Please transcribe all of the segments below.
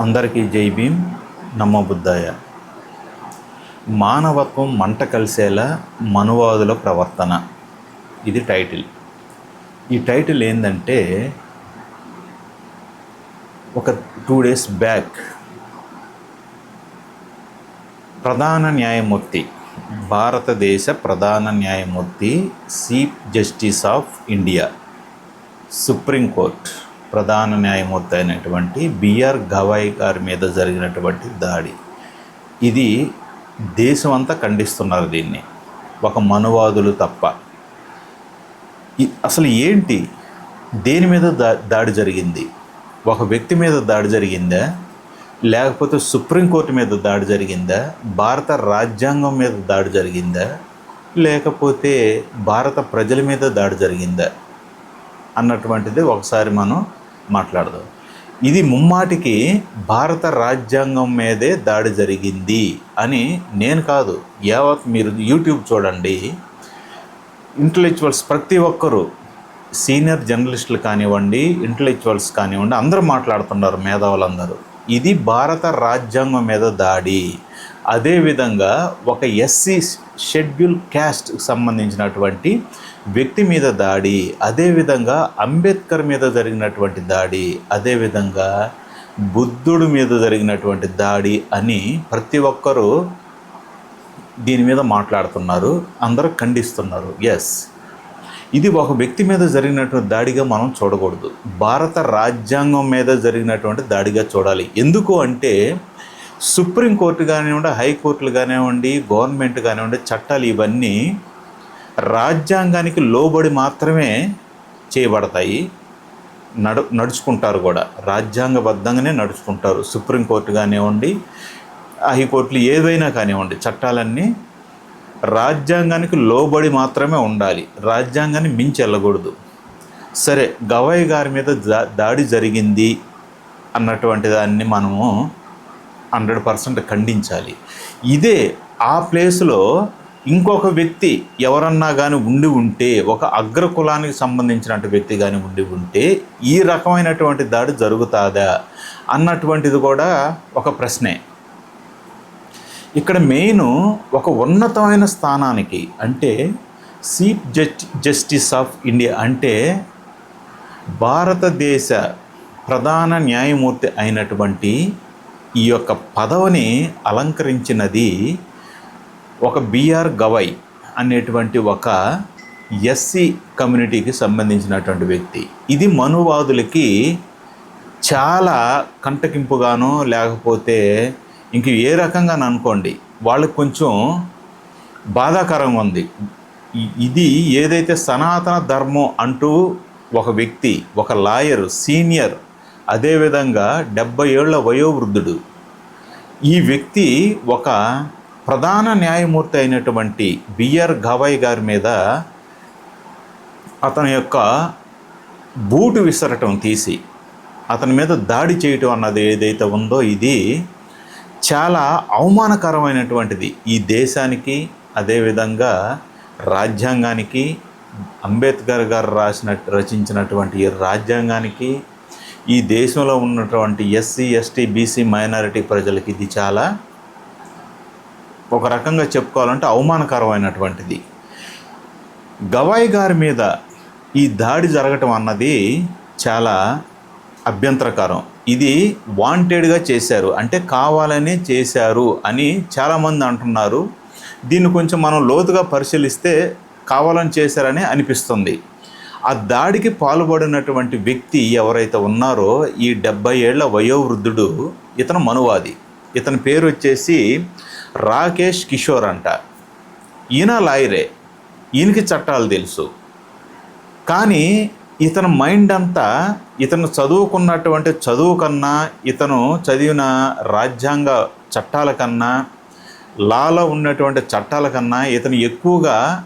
అందరికీ జై భీం నమో బుద్ధాయ. మానవత్వం మంట కలిసేలా మనువాదుల ప్రవర్తన. ఇది టైటిల్. ఈ టైటిల్ ఏంటంటే ఒక టూ డేస్ బ్యాక్ ప్రధాన న్యాయమూర్తి భారతదేశ ప్రధాన న్యాయమూర్తి chief justice of India supreme court. ప్రధాన న్యాయమూర్తి అయినటువంటి బిఆర్ గవాయ్ గారి మీద జరిగినటువంటి దాడి. ఇది దేశం అంతా ఖండిస్తున్నారు దీన్ని. ఒక మనువాదులు తప్ప. అసలు ఏంటి? దేని మీద దా దాడి జరిగింది? ఒక వ్యక్తి మీద దాడి జరిగిందా? లేకపోతే సుప్రీంకోర్టు మీద దాడి జరిగిందా? భారత రాజ్యాంగం మీద దాడి జరిగిందా? లేకపోతే భారత ప్రజల మీద దాడి జరిగిందా? అన్నటువంటిది ఒకసారి మనం మాట్లాడదాం. ఇది ముమ్మాటికి భారత రాజ్యాంగం మీదే దాడి జరిగింది అని నేను కాదు. యావత్ మీరు యూట్యూబ్ చూడండి. ఇంటలెక్చువల్స్ ప్రతి ఒక్కరూ సీనియర్ జర్నలిస్టులు కానివ్వండి ఇంటలెక్చువల్స్ కానివ్వండి అందరూ మాట్లాడుతున్నారు మేధావులందరూ. ఇది భారత రాజ్యాంగం మీద దాడి. అదేవిధంగా ఒక ఎస్సీ షెడ్యూల్ క్యాస్ట్ సంబంధించినటువంటి వ్యక్తి మీద దాడి అదేవిధంగా అంబేద్కర్ మీద జరిగినటువంటి దాడి అదేవిధంగా బుద్ధుడి మీద జరిగినటువంటి దాడి అని ప్రతి ఒక్కరూ దీని మీద మాట్లాడుతున్నారు అందరూ ఖండిస్తున్నారు. ఎస్ ఇది ఒక వ్యక్తి మీద జరిగినటువంటి దాడిగా మనం చూడకూడదు. భారత రాజ్యాంగం మీద జరిగినటువంటి దాడిగా చూడాలి. ఎందుకు అంటే సుప్రీంకోర్టు కానివ్వండి హైకోర్టులు కానివ్వండి గవర్నమెంట్ కానివ్వండి చట్టాలు ఇవన్నీ రాజ్యాంగానికి లోబడి మాత్రమే చేయబడతాయి. నడు నడుచుకుంటారు కూడా. రాజ్యాంగబద్ధంగానే నడుచుకుంటారు. సుప్రీంకోర్టు కానివ్వండి హైకోర్టులు ఏవైనా కానివ్వండి చట్టాలన్నీ రాజ్యాంగానికి లోబడి మాత్రమే ఉండాలి. రాజ్యాంగాన్ని మించి వెళ్ళకూడదు. సరే గవయ్ గారి మీద దా దాడి జరిగింది అన్నటువంటి దాన్ని మనము హండ్రెడ్ పర్సెంట్ ఖండించాలి. ఇదే ఆ ప్లేస్లో ఇంకొక వ్యక్తి ఎవరన్నా కానీ ఉండి ఉంటే ఒక అగ్ర కులానికి సంబంధించినటువంటి వ్యక్తి కానీ ఉండి ఉంటే ఈ రకమైనటువంటి దాడి జరుగుతుందా అన్నటువంటిది కూడా ఒక ప్రశ్నే. ఇక్కడ మెయిన్ ఒక ఉన్నతమైన స్థానానికి అంటే chief just justice of India అంటే భారతదేశ ప్రధాన న్యాయమూర్తి అయినటువంటి ఈ యొక్క పదవిని అలంకరించినది ఒక బిఆర్ గవై అనేటువంటి ఒక ఎస్సీ కమ్యూనిటీకి సంబంధించినటువంటి వ్యక్తి. ఇది మనువాదులకి చాలా కంటకింపుగానో లేకపోతే ఇంక ఏ రకంగా అనుకోండి వాళ్ళకి కొంచెం బాధాకరంగా ఉంది. ఇది ఏదైతే సనాతన ధర్మం అంటూ ఒక వ్యక్తి ఒక లాయర్ సీనియర్ అదేవిధంగా డెబ్బై ఏళ్ళ వయోవృద్ధుడు. ఈ వ్యక్తి ఒక ప్రధాన న్యాయమూర్తి అయినటువంటి బిఆర్ గవాయ్ గారి మీద అతని యొక్క బూటు విసరటం తీసి అతని మీద దాడి చేయటం అన్నది ఏదైతే ఉందో ఇది చాలా అవమానకరమైనటువంటిది. ఈ దేశానికి అదేవిధంగా రాజ్యాంగానికి అంబేద్కర్ గారు రాసిన రచించినటువంటి ఈ రాజ్యాంగానికి ఈ దేశంలో ఉన్నటువంటి ఎస్సీ ఎస్టీ బీసీ మైనారిటీ ప్రజలకి ఇది చాలా ఒక రకంగా చెప్పుకోవాలంటే అవమానకరమైనటువంటిది. గవాయ్ గారి మీద ఈ దాడి జరగటం అన్నది చాలా అభ్యంతరకరం. ఇది వాంటెడ్గా చేశారు. అంటే కావాలనే చేశారు అని చాలామంది అంటున్నారు. దీన్ని కొంచెం మనం లోతుగా పరిశీలిస్తే కావాలని చేశారని అనిపిస్తుంది. ఆ దాడికి పాల్పడినటువంటి వ్యక్తి ఎవరైతే ఉన్నారో ఈ డెబ్బై ఏళ్ళ వయోవృద్ధుడు ఇతను మనువాది. ఇతని పేరు వచ్చేసి రాకేష్ కిషోర్ అంట. ఈయన లాయరే. ఈయనకి చట్టాలు తెలుసు. కానీ ఇతని మైండ్ అంతా ఇతను చదువుకున్నటువంటి చదువు కన్నా ఇతను చదివిన రాజ్యాంగ చట్టాల కన్నా లాలో ఉన్నటువంటి చట్టాల కన్నా ఇతను ఎక్కువగా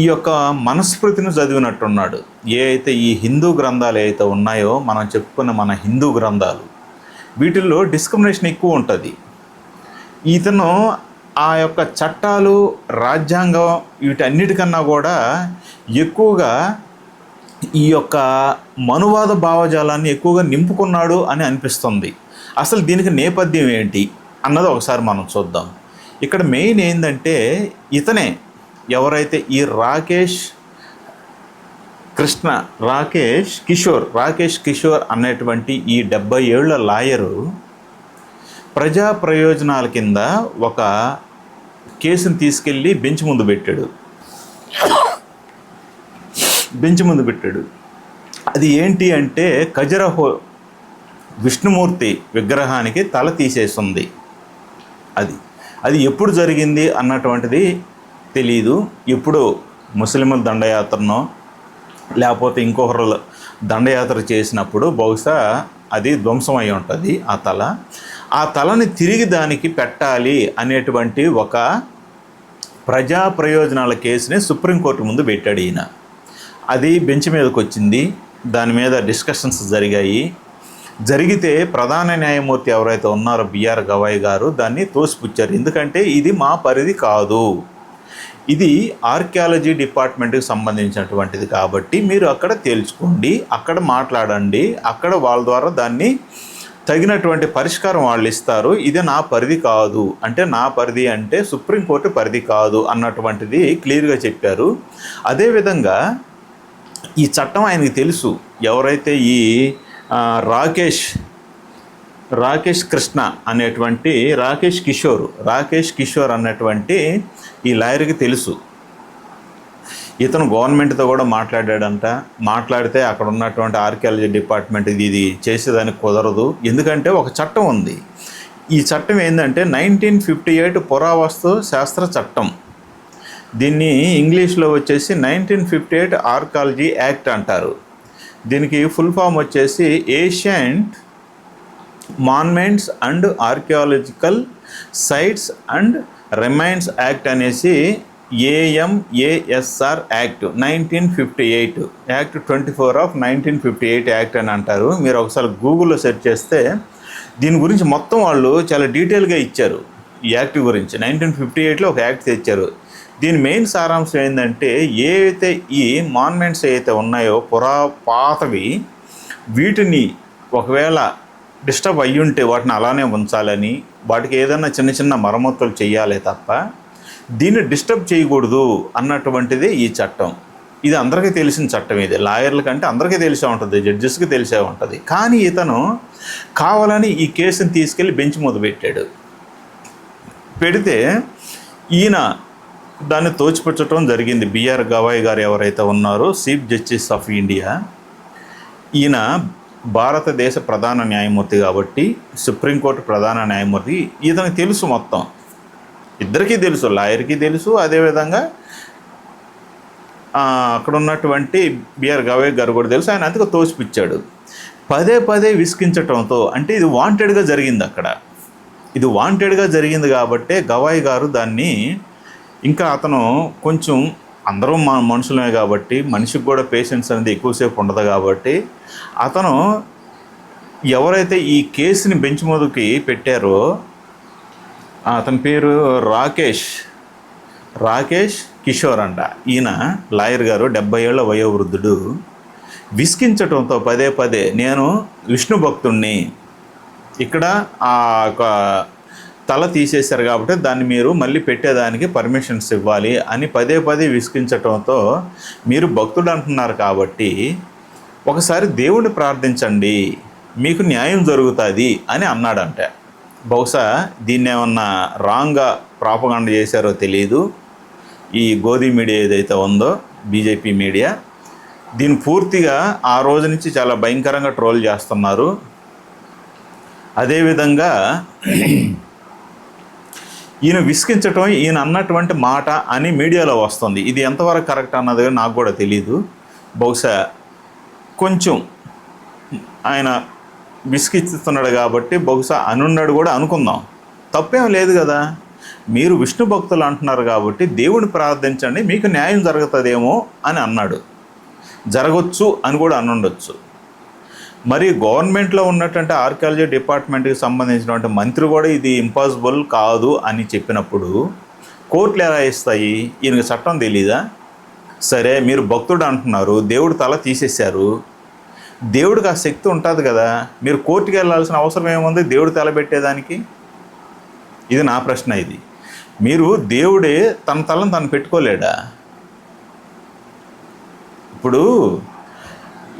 ఈ యొక్క మనస్మృతిని చదివినట్టున్నాడు. ఏ అయితే ఈ హిందూ గ్రంథాలు ఏవైతే ఉన్నాయో మనం చెప్పుకున్న మన హిందూ గ్రంథాలు వీటిల్లో డిస్క్రిమినేషన్ ఎక్కువ ఉంటుంది. ఇతను ఆ యొక్క చట్టాలు రాజ్యాంగం వీటన్నిటికన్నా కూడా ఎక్కువగా ఈ యొక్క మనువాద భావజాలాన్ని ఎక్కువగా నింపుకున్నాడు అని అనిపిస్తుంది. అసలు దీనికి నేపథ్యం ఏంటి అన్నది ఒకసారి మనం చూద్దాం. ఇక్కడ మెయిన్ ఏంటంటే ఇతనే ఎవరైతే ఈ రాకేష్ కృష్ణ రాకేష్ కిషోర్ రాకేష్ కిషోర్ అనేటువంటి ఈ డెబ్బై ఏళ్ళ లాయరు ప్రజా ప్రయోజనాల కింద ఒక కేసును తీసుకెళ్ళి బెంచ్ ముందు పెట్టాడు. బెంచ్ ముందు పెట్టాడు. అది ఏంటి అంటే ఖజరహో విష్ణుమూర్తి విగ్రహానికి తల తీసేస్తుంది అది అది ఎప్పుడు జరిగింది అన్నటువంటిది తెలియదు ఎప్పుడు ముస్లింల దండయాత్రనో లేకపోతే ఇంకొకరు దండయాత్ర చేసినప్పుడు బహుశా అది ధ్వంసం అయి ఉంటుంది ఆ తల. ఆ తలని తిరిగి దానికి పెట్టాలి అనేటువంటి ఒక ప్రజా ప్రయోజనాల కేసుని సుప్రీంకోర్టు ముందు పెట్టాడు ఈయన. అది బెంచ్ మీదకి వచ్చింది. దాని మీద డిస్కషన్స్ జరిగాయి. జరిగితే ప్రధాన న్యాయమూర్తి ఎవరైతే ఉన్నారో బిఆర్ గవాయ్ గారు దాన్ని తోసిపుచ్చారు. ఎందుకంటే ఇది మా పరిధి కాదు. ఇది ఆర్కియాలజీ డిపార్ట్మెంట్కి సంబంధించినటువంటిది కాబట్టి మీరు అక్కడ తేల్చుకోండి అక్కడ మాట్లాడండి అక్కడ వాళ్ళ ద్వారా దాన్ని తగినటువంటి పరిష్కారం వాళ్ళు ఇస్తారు. ఇది నా పరిధి కాదు. అంటే నా పరిధి అంటే సుప్రీంకోర్టు పరిధి కాదు అన్నటువంటిది క్లియర్గా చెప్పారు. అదేవిధంగా ఈ చట్టం ఆయనకి తెలుసు. ఎవరైతే ఈ రాకేష్ రాకేష్ కృష్ణ అనేటువంటి రాకేష్ కిషోర్ రాకేష్ కిషోర్ అన్నటువంటి ఈ లాయర్కి తెలుసు. ఇతను గవర్నమెంట్తో కూడా మాట్లాడాడంట. మాట్లాడితే అక్కడ ఉన్నటువంటి ఆర్కియాలజీ డిపార్ట్మెంట్ ఇది ఇది చేసేదానికి కుదరదు. ఎందుకంటే ఒక చట్టం ఉంది. ఈ చట్టం ఏంటంటే నైన్టీన్ ఫిఫ్టీ ఎయిట్ పురావస్తు శాస్త్ర చట్టం. దీన్ని ఇంగ్లీష్లో వచ్చేసి nineteen fifty eight archaeology act అంటారు. దీనికి ఫుల్ ఫామ్ వచ్చేసి ancient monuments and archaeological sites and remains act అనేసి AMASR act nineteen fifty eight act twenty four of nineteen fifty eight act అని అంటారు. మీరు ఒకసారి గూగుల్లో సెర్చ్ చేస్తే దీని గురించి మొత్తం వాళ్ళు చాలా డీటెయిల్గా ఇచ్చారు ఈ యాక్ట్ గురించి. నైన్టీన్ ఫిఫ్టీ ఎయిట్లో ఒక యాక్ట్ తెచ్చారు. దీని మెయిన్ సారాంశం ఏంటంటే ఏవైతే ఈ మాన్మెంట్స్ ఏవైతే ఉన్నాయో పురా పాతవి వీటిని ఒకవేళ డిస్టర్బ్ అయ్యి ఉంటే వాటిని అలానే ఉంచాలని వాటికి ఏదైనా చిన్న చిన్న మరమ్మతులు చేయాలి తప్ప దీన్ని డిస్టర్బ్ చేయకూడదు అన్నటువంటిది ఈ చట్టం. ఇది అందరికీ తెలిసిన చట్టం ఇది. లాయర్ల కంటే అందరికీ తెలిసే ఉంటుంది జడ్జెస్కి తెలిసే ఉంటుంది. కానీ ఇతను కావాలని ఈ కేసుని తీసుకెళ్ళి బెంచ్ మీద పెట్టాడు. పెడితే ఈయన దాన్ని తోచిపుచ్చటం జరిగింది. బిఆర్ గవాయ్ గారు ఎవరైతే ఉన్నారో చీఫ్ జస్టిస్ ఆఫ్ ఇండియా ఈయన భారతదేశ ప్రధాన న్యాయమూర్తి కాబట్టి సుప్రీంకోర్టు ప్రధాన న్యాయమూర్తి ఇతనికి తెలుసు మొత్తం. ఇద్దరికీ తెలుసు లాయర్కి తెలుసు అదేవిధంగా అక్కడ ఉన్నటువంటి బిఆర్ గవే గారు కూడా తెలుసు. ఆయన అందుకు తోసిపిచ్చాడు. పదే పదే విసిగించటంతో అంటే ఇది వాంటెడ్గా జరిగింది అక్కడ. ఇది వాంటెడ్గా జరిగింది కాబట్టే గవాయి గారు దాన్ని ఇంకా అతను కొంచెం అందరూ మన మనుషులమే కాబట్టి మనిషికి కూడా పేషెన్స్ అనేది ఎక్కువసేపు ఉండదు కాబట్టి అతను ఎవరైతే ఈ కేసుని బెంచ్ మీదకి పెట్టారో అతని పేరు రాకేష్. రాకేష్ కిషోర్ అంట. ఈయన లాయర్ గారు డెబ్బై ఏళ్ళ వయోవృద్ధుడు. విసిగించటంతో పదే పదే నేను విష్ణు భక్తుణ్ణి. ఇక్కడ ఆ తల తీసేశారు కాబట్టి దాన్ని మీరు మళ్ళీ పెట్టేదానికి పర్మిషన్స్ ఇవ్వాలి అని పదే పదే విసిగించటంతో మీరు భక్తుడు అంటున్నారు కాబట్టి ఒకసారి దేవుణ్ణి ప్రార్థించండి మీకు న్యాయం జరుగుతుంది అని అన్నాడంట. బహుశా దీన్ని ఏమన్నా రాంగ్గా ప్రాపగాండ చేశారో తెలియదు ఈ గోధి మీడియా ఏదైతే ఉందో బీజేపీ మీడియా దీన్ని పూర్తిగా ఆ రోజు నుంచి చాలా భయంకరంగా ట్రోల్ చేస్తున్నారు. అదేవిధంగా ఈయన విసిగించటం ఈయన అన్నటువంటి మాట అని మీడియాలో వస్తుంది. ఇది ఎంతవరకు కరెక్ట్ అన్నది నాకు కూడా తెలియదు బహుశా కొంచెం ఆయన విసిగిస్తున్నాడు కాబట్టి బహుశా అనున్నాడు కూడా అనుకుందాం. తప్పేం లేదు కదా. మీరు విష్ణు భక్తులు అంటున్నారు కాబట్టి దేవుని ప్రార్థించండి మీకు న్యాయం జరుగుతుందేమో అని అన్నాడు. జరగవచ్చు అని కూడా అనుండొచ్చు. మరి గవర్నమెంట్లో ఉన్నటువంటి ఆర్కియాలజీ డిపార్ట్మెంట్కి సంబంధించినటువంటి మంత్రి కూడా ఇది ఇంపాసిబుల్ కాదు అని చెప్పినప్పుడు కోర్టులు ఎలా ఇస్తాయి? ఈయనకి చట్టం తెలీదా? సరే మీరు భక్తుడు అంటున్నారు దేవుడు తల తీసేశారు. దేవుడికి ఆ శక్తి ఉంటుంది కదా. మీరు కోర్టుకి వెళ్ళాల్సిన అవసరం ఏముంది? దేవుడు తల పెట్టేదానికి? ఇది నా ప్రశ్న ఇది. మీరు దేవుడే తన తలను తను పెట్టుకోలేడా? ఇప్పుడు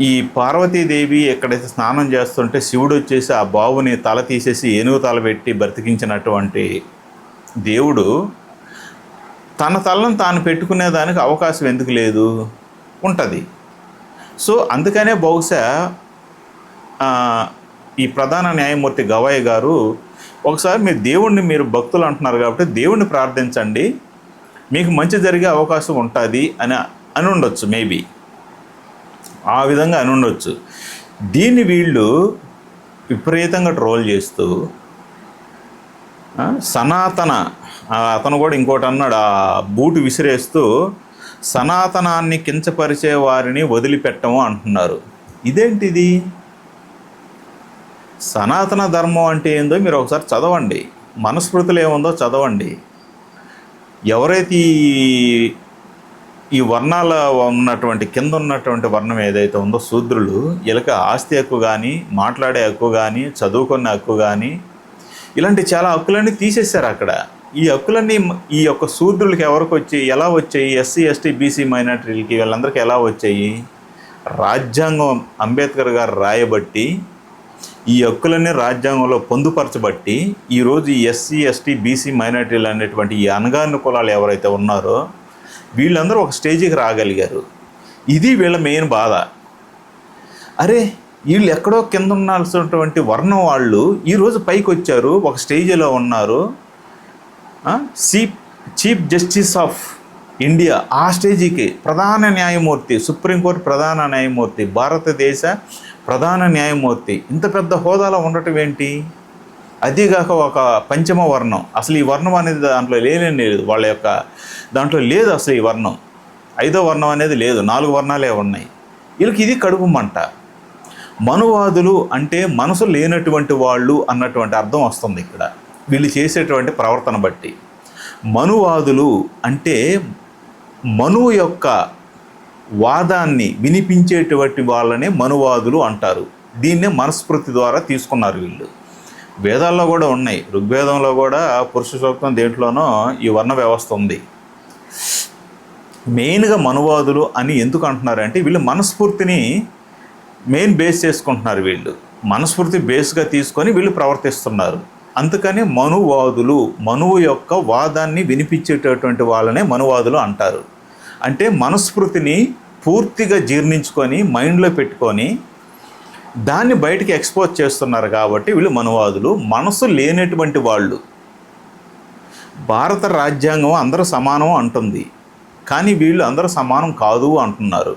ఈ పార్వతీదేవి ఎక్కడైతే స్నానం చేస్తుంటే శివుడు వచ్చేసి ఆ బావుని తల తీసేసి ఏనుగు తల పెట్టి బ్రతికించినటువంటి దేవుడు తన తలను తాను పెట్టుకునే దానికి అవకాశం ఎందుకు లేదు? ఉంటుంది. సో అందుకనే బహుశా ఈ ప్రధాన న్యాయమూర్తి గవాయ్ గారు ఒకసారి మీరు దేవుణ్ణి మీరు భక్తులు అంటున్నారు కాబట్టి దేవుణ్ణి ప్రార్థించండి. మీకు మంచి జరిగే అవకాశం ఉంటుంది అని అని ఉండొచ్చు మేబీ ఆ విధంగా అని ఉండొచ్చు. దీన్ని వీళ్ళు విపరీతంగా ట్రోల్ చేస్తూ సనాతన ఆ, అతను కూడా ఇంకోటి అన్నాడు ఆ బూటు విసిరేస్తూ సనాతనాన్ని కించపరిచే వారిని వదిలిపెట్టము అంటున్నారు. ఇదేంటిది? సనాతన ధర్మం అంటే ఏందో మీరు ఒకసారి చదవండి. మనస్మృతులు ఏముందో చదవండి. ఎవరైతే ఈ ఈ వర్ణాల ఉన్నటువంటి కింద ఉన్నటువంటి వర్ణం ఏదైతే ఉందో శూద్రులు ఇలక ఆస్తి హక్కు కానీ మాట్లాడే హక్కు కానీ చదువుకునే హక్కు కానీ ఇలాంటి చాలా హక్కులన్నీ తీసేశారు అక్కడ. ఈ హక్కులన్నీ ఈ యొక్క శూద్రులకి ఎవరికి వచ్చాయి? ఎలా వచ్చాయి? ఎస్సీ ఎస్టీ బీసీ మైనార్టీలకి వీళ్ళందరికీ ఎలా వచ్చాయి? రాజ్యాంగం అంబేద్కర్ గారు రాయబట్టి ఈ హక్కులన్నీ రాజ్యాంగంలో పొందుపరచబట్టి ఈరోజు ఎస్సీ ఎస్టీ బీసీ మైనార్టీలు అనేటువంటి ఈ అనగారిన కులాలు ఎవరైతే ఉన్నారో వీళ్ళందరూ ఒక స్టేజికి రాగలిగారు. ఇది వీళ్ళ మెయిన్ బాధ. అరే వీళ్ళు ఎక్కడో కింద ఉండాల్సినటువంటి వర్ణం వాళ్ళు ఈరోజు పైకి వచ్చారు ఒక స్టేజ్లో ఉన్నారు. Chief chief justice of India ఆ స్టేజీకి ప్రధాన న్యాయమూర్తి సుప్రీంకోర్టు ప్రధాన న్యాయమూర్తి భారతదేశ ప్రధాన న్యాయమూర్తి ఇంత పెద్ద హోదాలో ఉండటం ఏంటి? అదేగాక ఒక పంచమ వర్ణం. అసలు ఈ వర్ణం అనేది దాంట్లో లేనే లేదు. వాళ్ళ యొక్క దాంట్లో లేదు అసలు ఈ వర్ణం. ఐదో వర్ణం అనేది లేదు. నాలుగు వర్ణాలే ఉన్నాయి. వీళ్ళకి ఇది కడుపు మంట. మనువాదులు అంటే మనసు లేనటువంటి వాళ్ళు అన్నటువంటి అర్థం వస్తుంది ఇక్కడ. వీళ్ళు చేసేటువంటి ప్రవర్తన బట్టి. మనువాదులు అంటే మను యొక్క వాదాన్ని వినిపించేటువంటి వాళ్ళనే మనువాదులు అంటారు. దీన్నే మనస్ఫృతి ద్వారా తీసుకున్నారు వీళ్ళు. వేదాల్లో కూడా ఉన్నాయి. ఋగ్వేదంలో కూడా పురుష సూక్తం దేంట్లోనో ఈ వర్ణ వ్యవస్థ ఉంది. మెయిన్గా మనువాదులు అని ఎందుకు అంటున్నారంటే వీళ్ళు మనస్ఫూర్తిని మెయిన్ బేస్ చేసుకుంటున్నారు వీళ్ళు. మనస్ఫూర్తి బేస్గా తీసుకొని వీళ్ళు ప్రవర్తిస్తున్నారు. అందుకని మనువాదులు మనువు యొక్క వాదాన్ని వినిపించేటటువంటి వాళ్ళనే మనువాదులు అంటారు. అంటే మనస్ఫృతిని పూర్తిగా జీర్ణించుకొని మైండ్లో పెట్టుకొని దాన్ని బయటికి ఎక్స్పోజ్ చేస్తున్నారు కాబట్టి వీళ్ళు మనువాదులు మనసు లేనటువంటి వాళ్ళు. భారత రాజ్యాంగం అందరూ సమానం అంటుంది. కానీ వీళ్ళు అందరూ సమానం కాదు అంటున్నారు.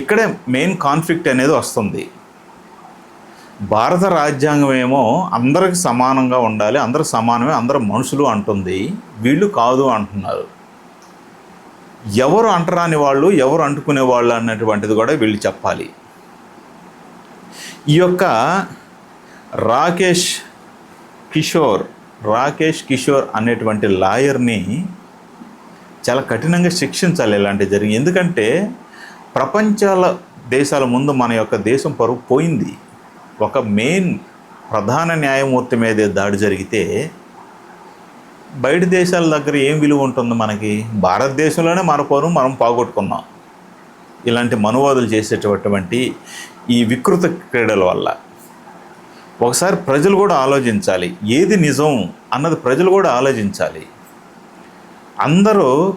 ఇక్కడే మెయిన్ కాన్ఫ్లిక్ట్ అనేది వస్తుంది. భారత రాజ్యాంగం ఏమో అందరికి సమానంగా ఉండాలి అందరూ సమానమే అందరూ మనుషులు అంటుంది. వీళ్ళు కాదు అంటున్నారు. ఎవరు అంటరాని వాళ్ళు ఎవరు అంటుకునే వాళ్ళు అన్నటువంటిది కూడా వీళ్ళు చెప్పాలి. ఈ యొక్క రాకేష్ కిషోర్ రాకేష్ కిషోర్ అనేటువంటి లాయర్ని చాలా కఠినంగా శిక్షించాలి ఇలాంటివి జరిగి ఎందుకంటే ప్రపంచాల దేశాల ముందు మన యొక్క దేశం పరువు పోయింది. ఒక మెయిన్ ప్రధాన న్యాయమూర్తి మీదే దాడి జరిగితే బయట దేశాల దగ్గర ఏం విలువ ఉంటుంది మనకి? భారతదేశంలోనే మన పరువు మనం పోగొట్టుకున్నాం. ఇలాంటి మనువాదులు చేసేటటువంటి ఈ వికృత క్రీడల వల్ల. ఒకసారి ప్రజలు కూడా ఆలోచించాలి ఏది నిజం అన్నది ప్రజలు కూడా ఆలోచించాలి. అందరూ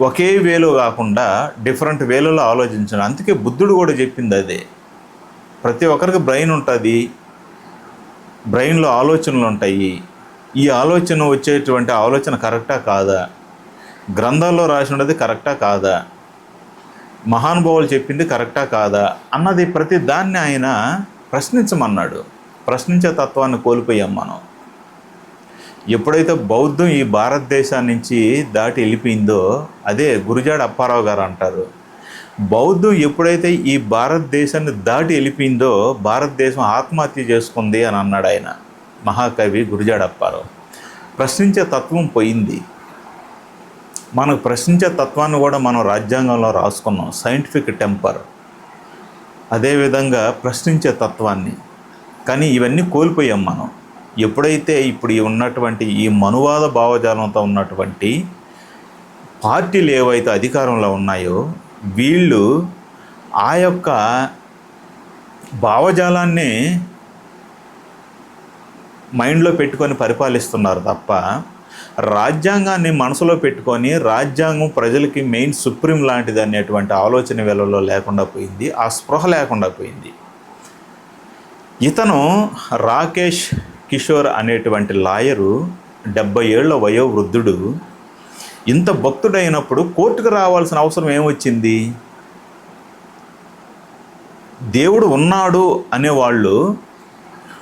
ఒకే వేలో కాకుండా డిఫరెంట్ వేలలో ఆలోచించాలి. అందుకే బుద్ధుడు కూడా చెప్పింది అదే. ప్రతి ఒక్కరికి బ్రెయిన్ ఉంటుంది బ్రెయిన్లో ఆలోచనలు ఉంటాయి. ఈ ఆలోచన వచ్చేటువంటి ఆలోచన కరెక్టా కాదా? గ్రంథాల్లో రాసి ఉన్నది కరెక్టా కాదా? మహానుభావులు చెప్పింది కరెక్టా కాదా అన్నది ప్రతి దాన్ని ఆయన ప్రశ్నించమన్నాడు. ప్రశ్నించే తత్వాన్ని కోల్పోయాం మనం. ఎప్పుడైతే బౌద్ధం ఈ భారతదేశం నుంచి దాటి వెళ్ళిపోయిందో అదే గురుజాడ అప్పారావు గారు అంటారు. బౌద్ధం ఎప్పుడైతే ఈ భారతదేశాన్ని దాటి వెళ్ళిపోయిందో భారతదేశం ఆత్మహత్య చేసుకుంది అని అన్నాడు ఆయన మహాకవి గురుజాడ అప్పారావు. ప్రశ్నించే తత్వం పోయింది. మనకు ప్రశ్నించే తత్వాన్ని కూడా మనం రాజ్యాంగంలో రాసుకున్నాం. సైంటిఫిక్ టెంపర్ అదేవిధంగా ప్రశ్నించే తత్వాన్ని. కానీ ఇవన్నీ కోల్పోయాం మనం. ఎప్పుడైతే ఇప్పుడు ఉన్నటువంటి ఈ మనువాద భావజాలంతో ఉన్నటువంటి పార్టీలు ఏవైతే అధికారంలో ఉన్నాయో వీళ్ళు ఆ యొక్క భావజాలాన్ని మైండ్లో పెట్టుకొని పరిపాలిస్తున్నారు తప్ప రాజ్యాంగాన్ని మనసులో పెట్టుకొని రాజ్యాంగం ప్రజలకి మెయిన్ సుప్రీం లాంటిది అనేటువంటి ఆలోచన వేళలో లేకుండా పోయింది ఆ స్పృహ లేకుండా పోయింది. ఇతను రాకేష్ కిషోర్ అనేటువంటి లాయరు డెబ్బై ఏళ్ళ వయోవృద్ధుడు. ఇంత భక్తుడైనప్పుడు కోర్టుకు రావాల్సిన అవసరం ఏమొచ్చింది? దేవుడు ఉన్నాడు అనేవాళ్ళు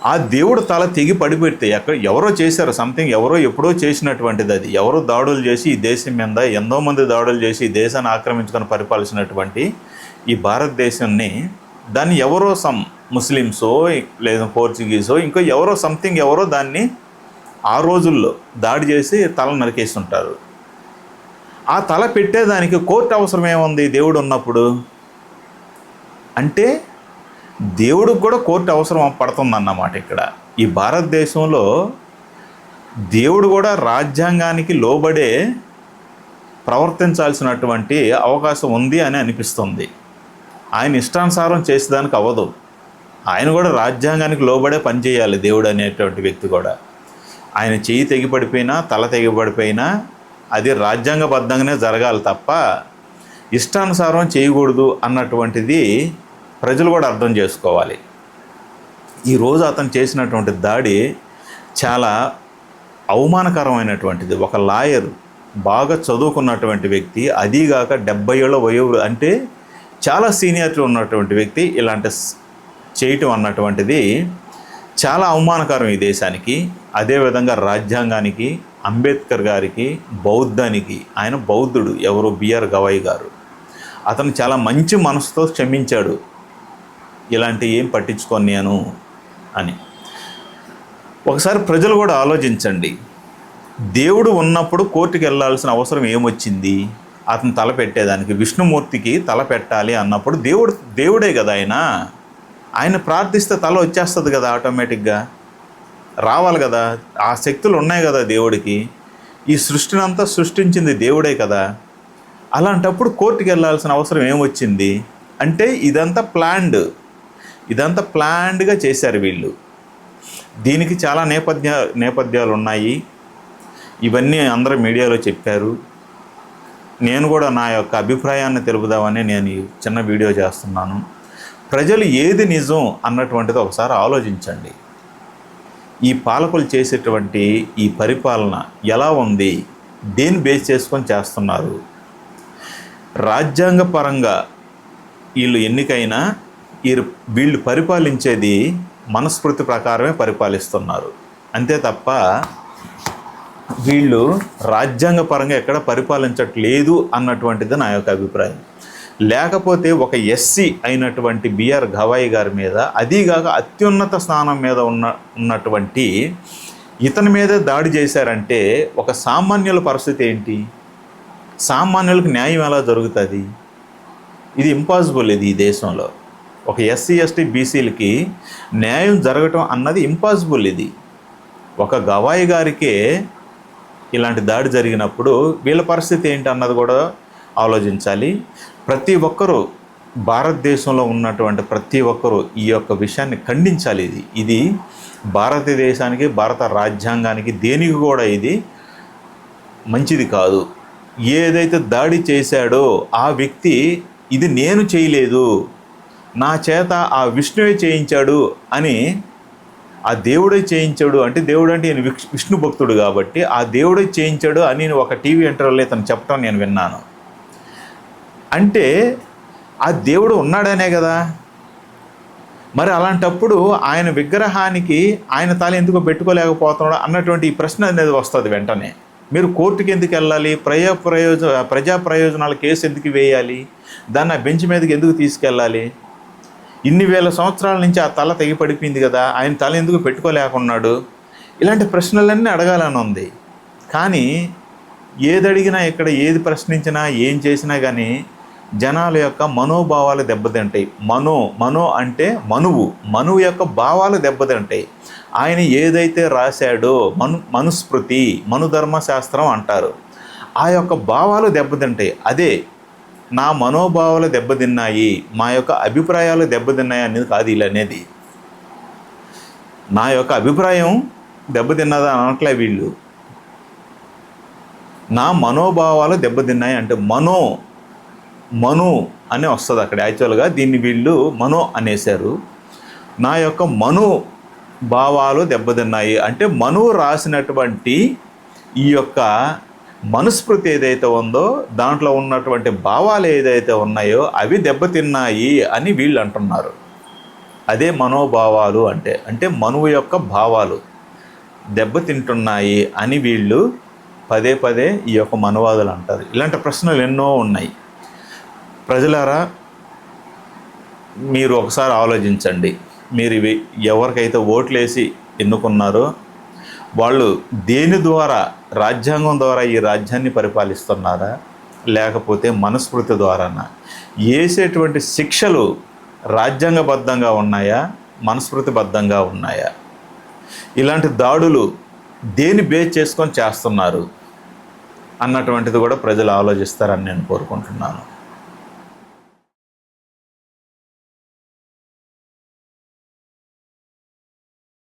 ఆ దేవుడు తల తెగి పడిపెడితే ఎక్కడ ఎవరో చేశారు సంథింగ్ ఎవరో ఎప్పుడో చేసినటువంటిది అది. ఎవరో దాడులు చేసి ఈ దేశం మీద ఎంతో మంది దాడులు చేసి ఈ దేశాన్ని ఆక్రమించుకొని పరిపాలించినటువంటి ఈ భారతదేశాన్ని దాన్ని ఎవరో సమ్ ముస్లిమ్సో లేదా పోర్చుగీసో ఇంకో ఎవరో సంథింగ్ ఎవరో దాన్ని ఆ రోజుల్లో దాడి చేసి తల నరికేస్తుంటారు. ఆ తల పెట్టేదానికి కోర్టు అవసరం ఏముంది దేవుడు ఉన్నప్పుడు? అంటే దేవుడికి కూడా కోర్టు అవసరం పడుతుందన్నమాట ఇక్కడ. ఈ భారతదేశంలో దేవుడు కూడా రాజ్యాంగానికి లోబడే ప్రవర్తించాల్సినటువంటి అవకాశం ఉంది అని అనిపిస్తుంది. ఆయన ఇష్టానుసారం చేసేదానికి అవ్వదు. ఆయన కూడా రాజ్యాంగానికి లోబడే పనిచేయాలి దేవుడు అనేటువంటి వ్యక్తి కూడా. ఆయన చెయ్యి తెగిపడిపోయినా తల తెగిపడిపోయినా అది రాజ్యాంగబద్ధంగానే జరగాలి తప్ప ఇష్టానుసారం చేయకూడదు అన్నటువంటిది ప్రజలు కూడా అర్థం చేసుకోవాలి. ఈరోజు అతను చేసినటువంటి దాడి చాలా అవమానకరమైనటువంటిది. ఒక లాయర్ బాగా చదువుకున్నటువంటి వ్యక్తి అదీగాక డెబ్బై ఏళ్ళ వయో అంటే చాలా సీనియర్లు ఉన్నటువంటి వ్యక్తి ఇలాంటి చేయటం అన్నటువంటిది చాలా అవమానకరం ఈ దేశానికి. అదేవిధంగా రాజ్యాంగానికి అంబేద్కర్ గారికి బౌద్ధానికి ఆయన బౌద్ధుడు ఎవరు? బిఆర్ గవాయ్ గారు. అతను చాలా మంచి మనసుతో క్షమించాడు. ఇలాంటి ఏం పట్టించుకొని నేను అని. ఒకసారి ప్రజలు కూడా ఆలోచించండి. దేవుడు ఉన్నప్పుడు కోర్టుకి వెళ్ళాల్సిన అవసరం ఏమొచ్చింది? అతను తల పెట్టేదానికి విష్ణుమూర్తికి తల పెట్టాలి అన్నప్పుడు దేవుడు దేవుడే కదా ఆయన. ఆయన ప్రార్థిస్తే తల వచ్చేస్తుంది కదా ఆటోమేటిక్గా. రావాలి కదా. ఆ శక్తులు ఉన్నాయి కదా దేవుడికి. ఈ సృష్టిని అంతా సృష్టించింది దేవుడే కదా. అలాంటప్పుడు కోర్టుకి వెళ్ళాల్సిన అవసరం ఏమొచ్చింది? అంటే ఇదంతా ప్లాన్డ్. ఇదంతా ప్లాన్డ్గా చేశారు వీళ్ళు. దీనికి చాలా నేపథ్య నేపథ్యాలు ఉన్నాయి ఇవన్నీ అందరూ మీడియాలో చెప్పారు. నేను కూడా నా యొక్క అభిప్రాయాన్ని తెలుపుదామని నేను చిన్న వీడియో చేస్తున్నాను. ప్రజలు ఏది నిజం అన్నటువంటిది ఒకసారి ఆలోచించండి. ఈ పాలకులు చేసేటువంటి ఈ పరిపాలన ఎలా ఉంది? దేని బేస్ చేసుకొని చేస్తున్నారు? రాజ్యాంగపరంగా వీళ్ళు ఎన్నికైనా వీరు వీళ్ళు పరిపాలించేది మనస్ఫృతి ప్రకారమే పరిపాలిస్తున్నారు. అంతే తప్ప వీళ్ళు రాజ్యాంగపరంగా ఎక్కడ పరిపాలించట్లేదు అన్నటువంటిది నా యొక్క అభిప్రాయం. లేకపోతే ఒక ఎస్సీ అయినటువంటి బిఆర్ గవాయి గారి మీద అదీగాక అత్యున్నత స్థానం మీద ఉన్న ఉన్నటువంటి ఇతని మీదే దాడి చేశారంటే ఒక సామాన్యుల పరిస్థితి ఏంటి? సామాన్యులకు న్యాయం ఎలా జరుగుతుంది? ఇది ఇంపాసిబుల్ ఇది ఈ దేశంలో. ఒక ఎస్సీ ఎస్టీ బీసీలకి న్యాయం జరగటం అన్నది ఇంపాసిబుల్ ఇది. ఒక గవాయి గారికే ఇలాంటి దాడి జరిగినప్పుడు వీళ్ళ పరిస్థితి ఏంటి అన్నది కూడా ఆలోచించాలి. ప్రతి ఒక్కరూ భారతదేశంలో ఉన్నటువంటి ప్రతి ఒక్కరూ ఈ యొక్క విషయాన్ని ఖండించాలి ఇది. ఇది భారతదేశానికి భారత రాజ్యాంగానికి దేనికి కూడా ఇది మంచిది కాదు. ఏదైతే దాడి చేశాడో ఆ వ్యక్తి ఇది నేను చేయలేదు నా చేత ఆ విష్ణువే చేయించాడు అని ఆ దేవుడే చేయించాడు అంటే దేవుడు అంటే నేను విష్ణు భక్తుడు కాబట్టి ఆ దేవుడే చేయించాడు అని ఒక టీవీ ఇంటర్వ్యూలో తను చెప్పడం నేను విన్నాను. అంటే ఆ దేవుడు ఉన్నాడనే కదా? మరి అలాంటప్పుడు ఆయన విగ్రహానికి ఆయన తల ఎందుకు పెట్టుకోలేకపోతున్నాడు అన్నటువంటి ఈ ప్రశ్న అనేది వస్తుంది వెంటనే. మీరు కోర్టుకి ఎందుకు వెళ్ళాలి? ప్రజా ప్రయోజన ప్రజా ప్రయోజనాల కేసు ఎందుకు వేయాలి? దాన్ని ఆ బెంచ్ మీదకి ఎందుకు తీసుకెళ్ళాలి? ఇన్ని వేల సంవత్సరాల నుంచి ఆ తల తెగి పడిపోయింది కదా ఆయన తల ఎందుకు పెట్టుకోలేకున్నాడు? ఇలాంటి ప్రశ్నలన్నీ అడగాలని ఉంది. కానీ ఏది అడిగినా ఇక్కడ ఏది ప్రశ్నించినా ఏం చేసినా కానీ జనాల యొక్క మనోభావాలు దెబ్బతింటాయి. మనో మనో అంటే మనువు మనువు యొక్క భావాలు దెబ్బతింటాయి. ఆయన ఏదైతే రాశాడో మను మనుస్మృతి మనుధర్మశాస్త్రం అంటారు. ఆ యొక్క భావాలు దెబ్బతింటాయి. అదే నా మనోభావాలు దెబ్బతిన్నాయి మా యొక్క అభిప్రాయాలు దెబ్బతిన్నాయి అనేది కాదు ఇలా అనేది. నా యొక్క అభిప్రాయం దెబ్బతిన్నదా అనట్లే వీళ్ళు. నా మనోభావాలు దెబ్బతిన్నాయి అంటే మనో మను అని వస్తుంది అక్కడ యాక్చువల్గా. దీన్ని వీళ్ళు మనో అనేశారు. నా యొక్క మను భావాలు దెబ్బతిన్నాయి అంటే మను రాసినటువంటి ఈ యొక్క మనుస్మృతి ఏదైతే ఉందో దాంట్లో ఉన్నటువంటి భావాలు ఏదైతే ఉన్నాయో అవి దెబ్బతిన్నాయి అని వీళ్ళు అంటున్నారు. అదే మనోభావాలు అంటే అంటే మనువు యొక్క భావాలు దెబ్బతింటున్నాయి అని వీళ్ళు పదే పదే ఈ యొక్క మనవాదులు అంటారు. ఇలాంటి ప్రశ్నలు ఎన్నో ఉన్నాయి. ప్రజలారా మీరు ఒకసారి ఆలోచించండి. మీరు ఇవి ఎవరికైతే ఓట్లేసి ఎన్నుకున్నారో వాళ్ళు దేని ద్వారా రాజ్యాంగం ద్వారా ఈ రాజ్యాన్ని పరిపాలిస్తున్నారా? లేకపోతే మనస్మృతి ద్వారానా? వేసేటువంటి శిక్షలు రాజ్యాంగబద్ధంగా ఉన్నాయా? మనస్మృతిబద్ధంగా ఉన్నాయా? ఇలాంటి దాడులు దేని బేస్ చేసుకొని చేస్తున్నారు? అన్నటువంటిది కూడా ప్రజలు ఆలోచిస్తారని నేను కోరుకుంటున్నాను.